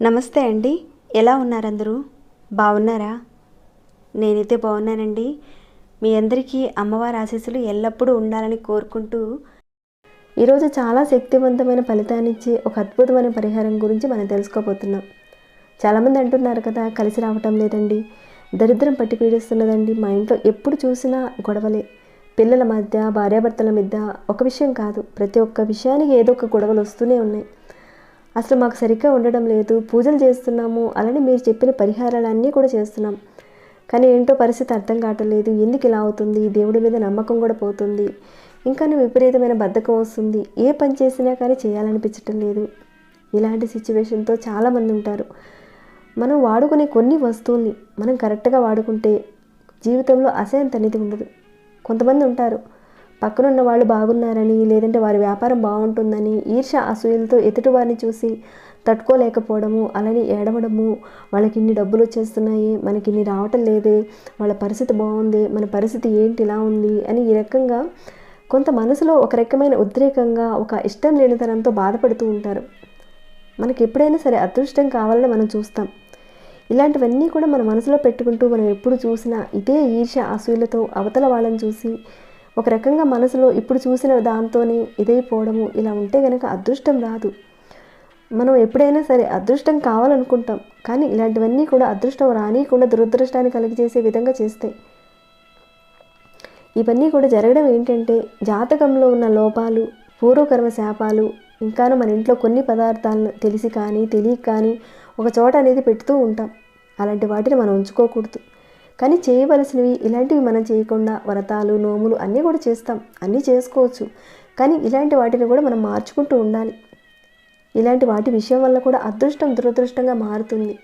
నమస్తే అండి. ఎలా ఉన్నారు అందరూ బాగున్నారా? నేనైతే బాగున్నానండి. మీ అందరికీ అమ్మవారి ఆశీస్సులు ఎల్లప్పుడూ ఉండాలని కోరుకుంటూ ఈరోజు చాలా శక్తివంతమైన ఫలితాన్నిచ్చే ఒక అద్భుతమైన పరిహారం గురించి మనం తెలుసుకోబోతున్నాం. చాలామంది అంటున్నారు కదా కలిసి రావటం లేదండి. దరిద్రం పట్టి పీడిస్తున్నదండి మా ఇంట్లో ఎప్పుడు చూసినా గొడవలే. పిల్లల మధ్య భార్యాభర్తల మధ్య ఒక విషయం కాదు. ప్రతి ఒక్క విషయానికి ఏదో ఒక గొడవలు వస్తూనే ఉన్నాయి. అసలు మాకు సరిగ్గా ఉండడం లేదు. పూజలు చేస్తున్నాము. అలానే మీరు చెప్పిన పరిహారాలన్నీ కూడా చేస్తున్నాం. కానీ ఏంటో పరిస్థితి అర్థం కావట్లేదు ఎందుకు ఇలా అవుతుంది? దేవుడి మీద నమ్మకం కూడా పోతుంది. ఇంకా విపరీతమైన బద్ధకం వస్తుంది. ఏ పని చేసినా కానీ చేయాలనిపించటం లేదు. ఇలాంటి సిచ్యువేషన్తో చాలామంది ఉంటారు. మనం వాడుకునే కొన్ని వస్తువుల్ని మనం కరెక్ట్గా వాడుకుంటే జీవితంలో అశాంతి అనేది ఉండదు. కొంతమంది ఉంటారు పక్కనున్న వాళ్ళు బాగున్నారని లేదంటే వారి వ్యాపారం బాగుంటుందని ఈర్ష అసూయలతో ఎదుటి వారిని చూసి తట్టుకోలేకపోవడము అలానే ఏడవడము వాళ్ళకి ఇన్ని డబ్బులు వచ్చేస్తున్నాయి మనకి ఇన్ని రావటం లేదే వాళ్ళ పరిస్థితి బాగుంది మన పరిస్థితి ఏంటి ఇలా ఉంది అని ఈ రకంగా కొంత మనసులో ఒక రకమైన ఉద్రేకంగా ఒక ఇష్టం లేనితనంతో బాధపడుతూ ఉంటారు. మనకి ఎప్పుడైనా సరే అదృష్టం కావాలని మనం చూస్తాం. ఇలాంటివన్నీ కూడా మన మనసులో పెట్టుకుంటూ మనం ఎప్పుడు చూసినా ఇదే ఈర్ష అసూయలతో అవతల వాళ్ళని చూసి ఒక రకంగా మనసులో ఇప్పుడు చూసిన దాంతోనే ఇదైపోవడము ఇలా ఉంటే కనుక అదృష్టం రాదు. మనం ఎప్పుడైనా సరే అదృష్టం కావాలనుకుంటాం కానీ ఇలాంటివన్నీ కూడా అదృష్టం రానియకుండా దురదృష్టాన్ని కలిగజేసే విధంగా చేస్తాయి ఇవన్నీ కూడా జరగడం ఏంటంటే జాతకంలో ఉన్న లోపాలు పూర్వకర్మ శాపాలు ఇంకాను మన ఇంట్లో కొన్ని పదార్థాలను తెలిసి కానీ తెలియక కానీ ఒక చోట అనేది పెడుతూ ఉంటాం. అలాంటి వాటిని మనం ఉంచుకోకూడదు. కానీ చేయవలసినవి ఇలాంటివి మనం చేయకుండా వ్రతాలు నోములు అన్నీ కూడా చేస్తాం. అన్నీ చేసుకోవచ్చు. కానీ ఇలాంటి వాటిని కూడా మనం మార్చుకుంటూ ఉండాలి. ఇలాంటి వాటి విషయం వల్ల కూడా అదృష్టం దురదృష్టంగా మారుతుంది.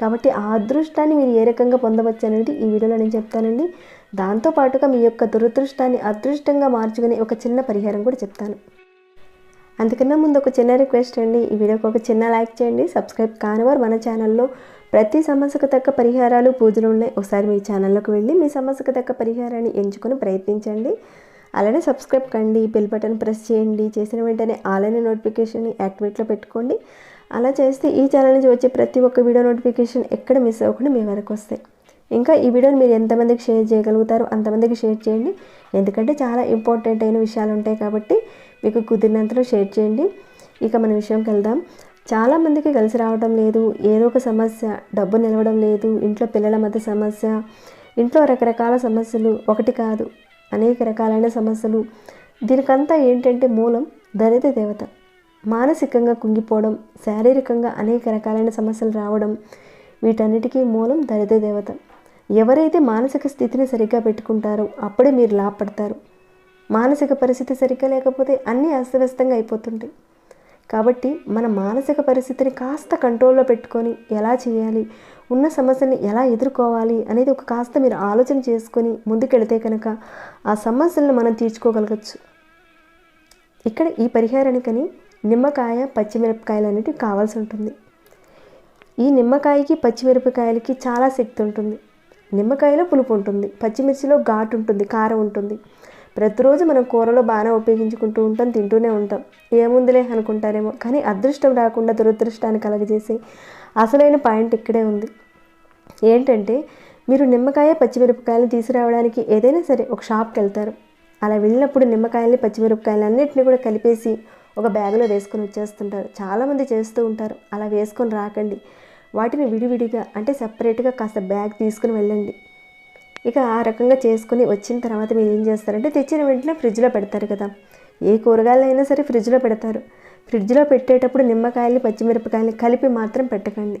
కాబట్టి ఆ అదృష్టాన్ని మీరు ఏ రకంగా పొందవచ్చు అనేది ఈ వీడియోలో నేను చెప్తానండి. దాంతోపాటుగా మీ యొక్క దురదృష్టాన్ని అదృష్టంగా మార్చుకునే ఒక చిన్న పరిహారం కూడా చెప్తాను. అందుకన్నా ముందు ఒక చిన్న రిక్వెస్ట్ అండి. ఈ వీడియోకి ఒక చిన్న లైక్ చేయండి. సబ్స్క్రైబ్ కానివారు మన ఛానల్లో. ప్రతి సమస్యకు తగ్గ పరిహారాలు పూజలు ఉన్నాయి. ఒకసారి మీ ఛానల్లోకి వెళ్ళి మీ సమస్యకు తగ్గ పరిహారాన్ని ఎంచుకొని ప్రయత్నించండి. అలానే సబ్స్క్రైబ్ కండి బెల్ బటన్ ప్రెస్ చేయండి. చేసిన వెంటనే ఆలైన నోటిఫికేషన్ని యాక్టివేట్లో పెట్టుకోండి. అలా చేస్తే ఈ ఛానల్ నుంచి వచ్చే ప్రతి ఒక్క వీడియో నోటిఫికేషన్ ఎక్కడ మిస్ అవ్వకుండా మీ వరకు వస్తాయి. ఇంకా ఈ వీడియోని మీరు ఎంతమందికి షేర్ చేయగలుగుతారో అంతమందికి షేర్ చేయండి. ఎందుకంటే చాలా ఇంపార్టెంట్ అయిన విషయాలు ఉంటాయి కాబట్టి మీకు కుదిరినంతలో షేర్ చేయండి. ఇక మన విషయంకి వెళ్దాం. చాలామందికి కలిసి రావడం లేదు. ఏదో ఒక సమస్య డబ్బు నిలవడం లేదు ఇంట్లో పిల్లల మధ్య సమస్య ఇంట్లో రకరకాల సమస్యలు. ఒకటి కాదు అనేక రకాలైన సమస్యలు. దీనికంతా ఏంటంటే మూలం దరిద్ర దేవత. మానసికంగా కుంగిపోవడం శారీరకంగా అనేక రకాలైన సమస్యలు రావడం వీటన్నిటికీ మూలం దరిద్ర దేవత. ఎవరైతే మానసిక స్థితిని సరిగ్గా పెట్టుకుంటారో అప్పుడే మీరు లాభపడతారు. మానసిక పరిస్థితి సరిగ్గా లేకపోతే అన్నీ అస్తవ్యస్తంగా అయిపోతుంటాయి. కాబట్టి మన మానసిక పరిస్థితిని కాస్త కంట్రోల్లో పెట్టుకొని ఎలా చేయాలి ఉన్న సమస్యని ఎలా ఎదుర్కోవాలి అనేది ఒక కాస్త మీరు ఆలోచన చేసుకొని ముందుకెళితే కనుక ఆ సమస్యలను మనం తీర్చుకోగలగచ్చు. ఇక్కడ ఈ పరిహారానికని నిమ్మకాయ పచ్చిమిరపకాయలు అనేటివి కావాల్సి ఉంటుంది. ఈ నిమ్మకాయకి పచ్చిమిరపకాయలకి చాలా శక్తి ఉంటుంది. నిమ్మకాయలో పులుపు ఉంటుంది పచ్చిమిర్చిలో ఘాటు ఉంటుంది కారం ఉంటుంది. ప్రతిరోజు మనం కూరలో బాగానే ఉపయోగించుకుంటూ ఉంటాం తింటూనే ఉంటాం. ఏముందిలే అనుకుంటారేమో. కానీ అదృష్టం రాకుండా దురదృష్టాన్ని కలగజేసే అసలైన పాయింట్ ఇక్కడే ఉంది. ఏంటంటే మీరు నిమ్మకాయ పచ్చిమిరపకాయలు తీసుకురావడానికి ఏదైనా సరే ఒక షాప్కి వెళ్తారు. అలా వెళ్ళినప్పుడు నిమ్మకాయలని పచ్చిమిరపకాయలు అన్నింటినీ కూడా కలిపేసి ఒక బ్యాగులో వేసుకొని వచ్చేస్తుంటారు. చాలామంది చేస్తూ ఉంటారు. అలా వేసుకొని రాకండి. వాటిని విడివిడిగా అంటే సపరేట్గా కాస్త బ్యాగ్ తీసుకుని వెళ్ళండి. ఇక ఆ రకంగా చేసుకుని వచ్చిన తర్వాత మీరు ఏం చేస్తారంటే తెచ్చిన వెంటనే ఫ్రిడ్జ్లో పెడతారు కదా. ఏ కూరగాయలు అయినా సరే ఫ్రిడ్జ్లో పెడతారు. ఫ్రిడ్జ్లో పెట్టేటప్పుడు నిమ్మకాయలు పచ్చిమిరపకాయలు కలిపి మాత్రం పెట్టకండి.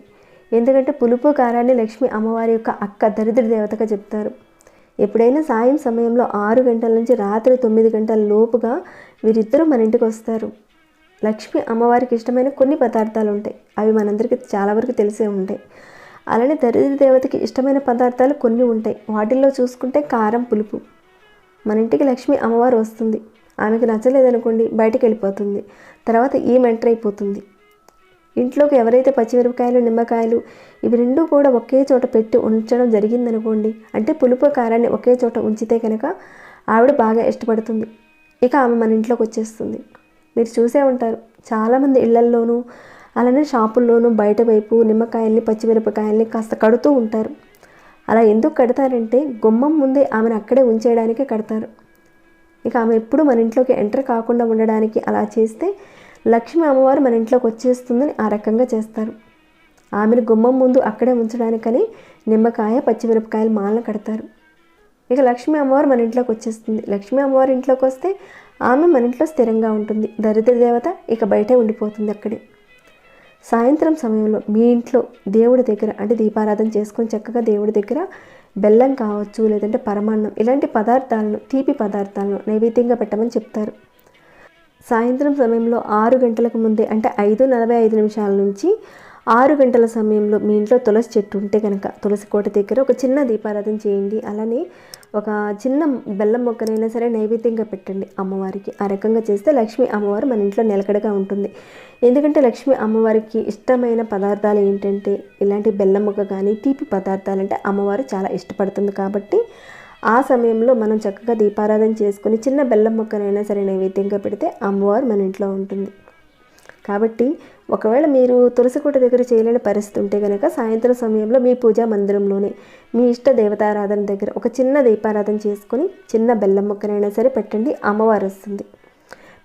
ఎందుకంటే పులుపు కారాన్ని లక్ష్మి అమ్మవారి యొక్క అక్క దరిద్ర దేవతగా చెప్తారు. ఎప్పుడైనా సాయం సమయంలో ఆరు గంటల నుంచి రాత్రి తొమ్మిది గంటల లోపుగా వీరిద్దరూ మన ఇంటికి వస్తారు. లక్ష్మి అమ్మవారికి ఇష్టమైన కొన్ని పదార్థాలు ఉంటాయి. అవి మనందరికీ చాలా వరకు తెలిసే ఉంటాయి. అలానే దరిద్ర దేవతకి ఇష్టమైన పదార్థాలు కొన్ని ఉంటాయి. వాటిల్లో చూసుకుంటే కారం పులుపు. మన ఇంటికి లక్ష్మి అమ్మవారు వస్తుంది. ఆమెకు నచ్చలేదనుకోండి బయటికి వెళ్ళిపోతుంది. తర్వాత ఈ మెంటర్ అయిపోతుంది. ఇంట్లోకి ఎవరైతే పచ్చిమిరపకాయలు నిమ్మకాయలు ఇవి రెండు కూడా ఒకే చోట పెట్టి ఉంచడం జరిగిందనుకోండి అంటే పులుపు కారాన్ని ఒకే చోట ఉంచితే కనుక ఆవిడ బాగా ఇష్టపడుతుంది. ఇక ఆమె మన ఇంట్లోకి వచ్చేస్తుంది. మీరు చూసే ఉంటారు. చాలామంది ఇళ్ళల్లోనూ అలానే షాపుల్లోనూ బయట వైపు నిమ్మకాయల్ని పచ్చిమిరపకాయల్ని కాస్త కడుతూ ఉంటారు. అలా ఎందుకు కడతారంటే గుమ్మం ముందే ఆమెను అక్కడే ఉంచేయడానికి కడతారు. ఇక ఆమె ఎప్పుడు మన ఇంట్లోకి ఎంటర్ కాకుండా ఉండడానికి అలా చేస్తే లక్ష్మీ అమ్మవారు మన ఇంట్లోకి వచ్చేస్తుందని ఆ రకంగా చేస్తారు. ఆమెను గుమ్మం ముందు అక్కడే ఉంచడానికని నిమ్మకాయ పచ్చిమిరపకాయలు మాలను కడతారు. ఇక లక్ష్మీ అమ్మవారు మన ఇంట్లోకి వచ్చేస్తుంది. లక్ష్మీ అమ్మవారి ఇంట్లోకి వస్తే ఆమె మన ఇంట్లో స్థిరంగా ఉంటుంది. దరిద్ర దేవత ఇక బయటే ఉండిపోతుంది అక్కడే. సాయంత్రం సమయంలో మీ ఇంట్లో దేవుడి దగ్గర అంటే దీపారాధన చేసుకొని చక్కగా దేవుడి దగ్గర బెల్లం కావచ్చు లేదంటే పరమాన్నం ఇలాంటి పదార్థాలను తీపి పదార్థాలను నైవేద్యంగా పెట్టమని చెప్తారు. సాయంత్రం సమయంలో ఆరు గంటలకు ముందే అంటే ఐదు నలభై ఐదు నిమిషాల నుంచి ఆరు గంటల సమయంలో మీ ఇంట్లో తులసి చెట్టు ఉంటే కనుక తులసి కోట దగ్గర ఒక చిన్న దీపారాధన చేయండి. అలానే ఒక చిన్న బెల్లం మొక్కనైనా సరే నైవేద్యంగా పెట్టండి అమ్మవారికి. ఆ రకంగా చేస్తే లక్ష్మీ అమ్మవారు మన ఇంట్లో నిలకడగా ఉంటుంది. ఎందుకంటే లక్ష్మీ అమ్మవారికి ఇష్టమైన పదార్థాలు ఏంటంటే ఇలాంటి బెల్లం మొక్క కానీ తీపి పదార్థాలు అంటే అమ్మవారు చాలా ఇష్టపడుతుంది కాబట్టి ఆ సమయంలో మనం చక్కగా దీపారాధన చేసుకుని చిన్న బెల్లం మొక్కనైనా సరే నైవేద్యంగా పెడితే అమ్మవారు మన ఇంట్లో ఉంటుంది. కాబట్టి ఒకవేళ మీరు తులసికోట దగ్గర చేయలేని పరిస్థితి ఉంటే కనుక సాయంత్రం సమయంలో మీ పూజా మందిరంలోనే మీ ఇష్ట దేవతారాధన దగ్గర ఒక చిన్న దీపారాధన చేసుకొని చిన్న బెల్లం మొక్కనైనా సరే పెట్టండి అమ్మవారు వస్తుంది.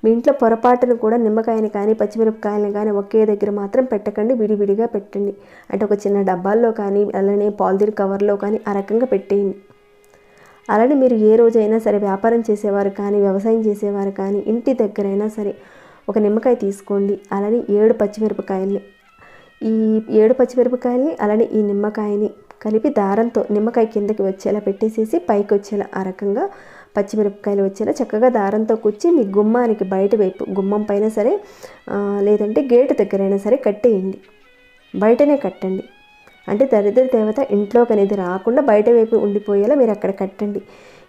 మీ ఇంట్లో పొరపాటును కూడా నిమ్మకాయని కానీ పచ్చిమిరపకాయలను కానీ ఒకే దగ్గర మాత్రం పెట్టకండి విడివిడిగా పెట్టండి. అంటే ఒక చిన్న డబ్బాల్లో కానీ అలానే పాలిథిన్ కవర్లో కానీ ఆ రకంగా పెట్టేయండి. అలానే మీరు ఏ రోజైనా సరే వ్యాపారం చేసేవారు కానీ వ్యవసాయం చేసేవారు కానీ ఇంటి దగ్గరైనా సరే ఒక నిమ్మకాయ తీసుకోండి అలానే ఏడు పచ్చిమిరపకాయల్ని. ఈ ఏడు పచ్చిమిరపకాయల్ని అలానే ఈ నిమ్మకాయని కలిపి దారంతో నిమ్మకాయ కిందకి వచ్చేలా పెట్టేసేసి పైకి వచ్చేలా ఆ రకంగా పచ్చిమిరపకాయలు వచ్చేలా చక్కగా దారంతో కూర్చి మీ గుమ్మానికి బయట వైపు గుమ్మం పైన సరే లేదంటే గేటు దగ్గరైనా సరే కట్టేయండి. బయటనే కట్టండి. అంటే దరిద్ర దేవత ఇంట్లోకి అనేది రాకుండా బయట వైపు ఉండిపోయేలా మీరు అక్కడ కట్టండి.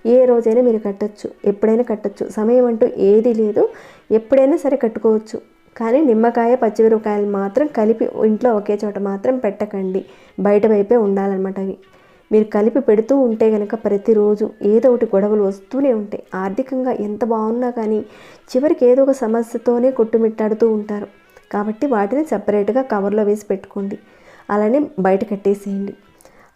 ఏ రోజైనా మీరు కట్టచ్చు ఎప్పుడైనా కట్టచ్చు. సమయం అంటూ ఏది లేదు. ఎప్పుడైనా సరే కట్టుకోవచ్చు. కానీ నిమ్మకాయ పచ్చిమిరపకాయలు మాత్రం కలిపి ఇంట్లో ఒకే చోట మాత్రం పెట్టకండి. బయట వైపే ఉండాలన్నమాట అవి. మీరు కలిపి పెడుతూ ఉంటే కనుక ప్రతిరోజు ఏదో ఒకటి గొడవలు వస్తూనే ఉంటాయి. ఆర్థికంగా ఎంత బాగున్నా కానీ చివరికి ఏదో ఒక సమస్యతోనే కొట్టుమిట్టాడుతూ ఉంటారు. కాబట్టి వాటిని సపరేట్గా కవర్లో వేసి పెట్టుకోండి. అలానే బయట కట్టేసేయండి.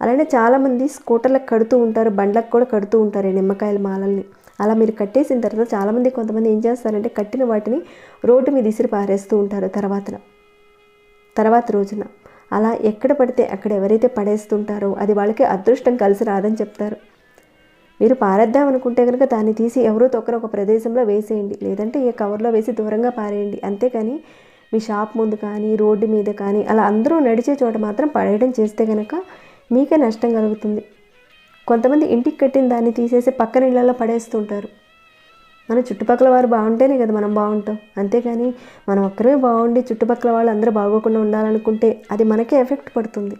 అలానే చాలామంది స్కూటర్లకు కడుతూ ఉంటారు బండ్లకు కూడా కడుతూ ఉంటారు ఈ నిమ్మకాయల మాలల్ని. అలా మీరు కట్టేసిన తర్వాత చాలామంది కొంతమంది ఏం చేస్తారంటే కట్టిన వాటిని రోడ్డు మీద ఇసిరి పారేస్తూ ఉంటారు తర్వాత తర్వాత రోజున. అలా ఎక్కడ పడితే అక్కడ ఎవరైతే పడేస్తుంటారో అది వాళ్ళకి అదృష్టం కలిసి రాదని చెప్తారు. మీరు పారేద్దాం అనుకుంటే కనుక దాన్ని తీసి ఎవరో తొక్కన ఒక ప్రదేశంలో వేసేయండి లేదంటే ఈ కవర్లో వేసి దూరంగా పారేయండి. అంతేకాని మీ షాప్ ముందు కానీ రోడ్డు మీద కానీ అలా అందరూ నడిచే చోట మాత్రం పడేయడం చేస్తే కనుక మీకే నష్టం కలుగుతుంది. కొంతమంది ఇంటికి కట్టిన దాన్ని తీసేసి పక్కన ఇళ్ళలో పడేస్తుంటారు. మన చుట్టుపక్కల వారు బాగుంటేనే కదా మనం బాగుంటాం. అంతేగాని మనం ఒక్కరే బాగుండి చుట్టుపక్కల వాళ్ళు అందరూ బాగోకుండా ఉండాలనుకుంటే అది మనకే ఎఫెక్ట్ పడుతుంది.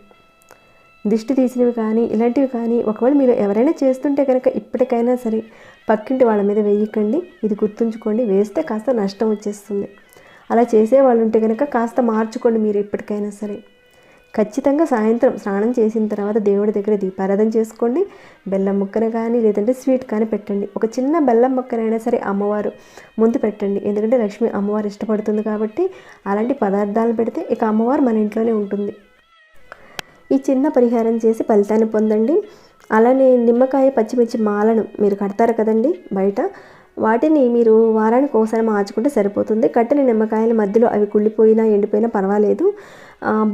దిష్టి తీసినవి కానీ ఇలాంటివి కానీ ఒకవేళ మీరు ఎవరైనా చేస్తుంటే కనుక ఇప్పటికైనా సరే పక్కింటి వాళ్ళ మీద వేయకండి. ఇది గుర్తుంచుకోండి. వేస్తే కాస్త నష్టం వచ్చేస్తుంది. అలా చేసే వాళ్ళు ఉంటే కనుక కాస్త మార్చుకోండి మీరు ఇప్పటికైనా సరే. ఖచ్చితంగా సాయంత్రం స్నానం చేసిన తర్వాత దేవుడి దగ్గర దీపారాధన చేసుకోండి. బెల్లం ముక్కను కానీ లేదంటే స్వీట్ కానీ పెట్టండి. ఒక చిన్న బెల్లం ముక్కనైనా సరే అమ్మవారు ముందు పెట్టండి. ఎందుకంటే లక్ష్మి అమ్మవారు ఇష్టపడుతుంది కాబట్టి అలాంటి పదార్థాలను పెడితే ఇక అమ్మవారు మన ఇంట్లోనే ఉంటుంది. ఈ చిన్న పరిహారం చేసి ఫలితాన్ని పొందండి. అలానే నిమ్మకాయ పచ్చిమిర్చి మాలను మీరు కడతారు కదండి బయట. వాటిని మీరు వారానికి ఒకసారి మార్చుకుంటే సరిపోతుంది. కట్టిన నిమ్మకాయల మధ్యలో అవి కుళ్ళిపోయినా ఎండిపోయినా పర్వాలేదు.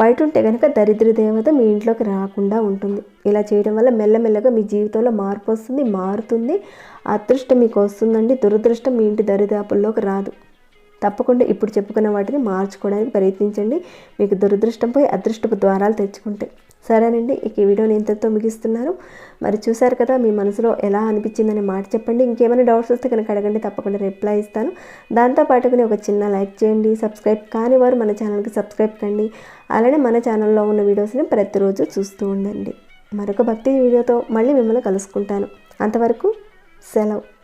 బయట ఉంటే కనుక దరిద్ర దేవత మీ ఇంట్లోకి రాకుండా ఉంటుంది. ఇలా చేయడం వల్ల మెల్లమెల్లగా మీ జీవితంలో మార్పు వస్తుంది మారుతుంది. అదృష్టం మీకు వస్తుందండి. దురదృష్టం మీ ఇంటి దరిదాపుల్లోకి రాదు. తప్పకుండా ఇప్పుడు చెప్పుకున్న వాటిని మార్చుకోవడానికి ప్రయత్నించండి. మీకు దురదృష్టంపై అదృష్టపు ద్వారాలు తెచ్చుకుంటాయి సరేనండి ఇక ఈ వీడియోని ఇంతతో ముగిస్తున్నాను. మరి చూశారు కదా మీ మనసులో ఎలా అనిపించిందనే మాట చెప్పండి. ఇంకేమైనా డౌట్స్ వస్తే కనుక అడగండి తప్పకుండా రిప్లై ఇస్తాను. దాంతోపాటుగానే ఒక చిన్న లైక్ చేయండి సబ్స్క్రైబ్ కాని వారు మన ఛానల్కి సబ్స్క్రైబ్ కండి. అలానే మన ఛానల్లో ఉన్న వీడియోస్ని ప్రతిరోజు చూస్తూ ఉండండి. మరొక భక్తి వీడియోతో మళ్ళీ మిమ్మల్ని కలుసుకుంటాను. అంతవరకు సెలవు.